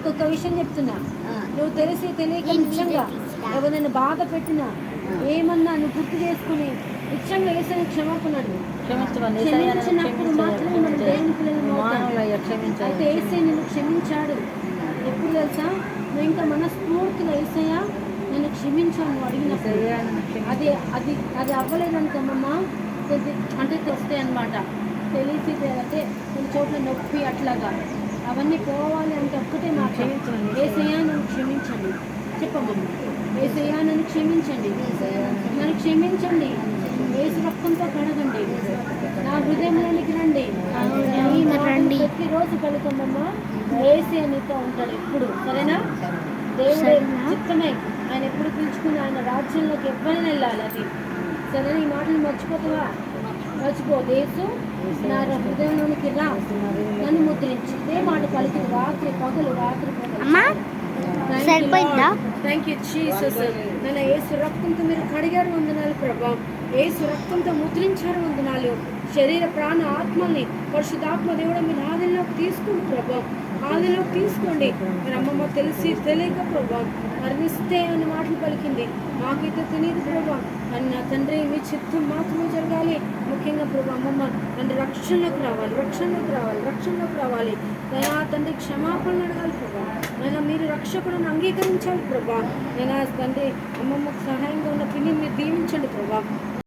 నీకు ఒక విషయం చెప్తున్నా. నువ్వు తెలిసి తెలియక నిజంగా ఎవరైనా బాధ పెట్టినా ఏమన్నా నువ్వు గుర్తు చేసుకుని నిజంగా వేసిన క్షమాపణ అడుగు. క్షమించమని క్షమించినప్పుడు మాత్రమే మనం దేవుని పిల్లలం అవుతాం. మానవులయ్య అయితే నిన్ను క్షమించాడు. ఎప్పుడు తెలుసా? నువ్వు ఇంకా మనస్ఫూర్తిగా ఏసయ్య నేను క్షమించాను అడిగినప్పుడు. అది అది అది అవ్వలేదనుకోమమ్మ అంటే వస్తాయి అనమాట తెలిసి అంటే కొన్ని చోట్ల నొప్పి అట్లాగా. అవన్నీ పోవాలి అంటే. ఏసయ్యా నన్ను క్షమించండి. చెప్పమ్మమ్మ ఏసయ్యా నన్ను క్షమించండి. నన్ను క్షమించండి. ఏసు రక్తంతో కడగండి. నా హృదయంలోనికి రండి. మాటలు ప్రతిరోజు పలుకమ్మమ్మ ఏసీ నీతో ఉంటాడు ఎప్పుడు సరేనా? దేవుడే చిత్తమే. ఆయన ఎప్పుడు పిలుచుకుని ఆయన రాజ్యంలోకి ఎవ్వరైనా వెళ్ళాలి అది. సరేనా? ఈ మాటలు మర్చిపోతావా? మర్చిపో. దేశం నా హృదయంలోనికి రా. నన్ను ముద్రించి ఇదే మాట పలికి రాత్రి పగలు. రాత్రి సరిపోయిందా? థ్యాంక్ యూ జీసస్ నన్ను ఏసు రక్తంతో మీరు కడిగారు వందనాలు ప్రభా. ఏసు రక్తంతో ముద్రించారు వందనాలు. శరీర ప్రాణ ఆత్మల్ని పరిశుద్ధాత్మ దేవుడు మీరు ఆదిలోకి తీసుకోండి ప్రభా ఆదిలోకి తీసుకోండి. మరి అమ్మమ్మ తెలిసి తెలియక ప్రభా మరణిస్తే అని మాటలు పలికింది. మాకైతే తెలియదు ప్రభా అని నా తండ్రి మీ చిత్తం మాత్రమే జరగాలి. ముఖ్యంగా ప్రభా అమ్మమ్మ. తండ్రి రక్షణలోకి రావాలి రక్షణలోకి రావాలి రక్షణలోకి రావాలి. నా తండ్రి క్షమాపణలు అడగాలి ప్రభా నేను మీరు రక్షకులను అంగీకరించాలి ప్రభా నేను తండ్రి అమ్మమ్మకు సహాయంగా ఉన్న పిన్ని మీరు దీవించండి ప్రభా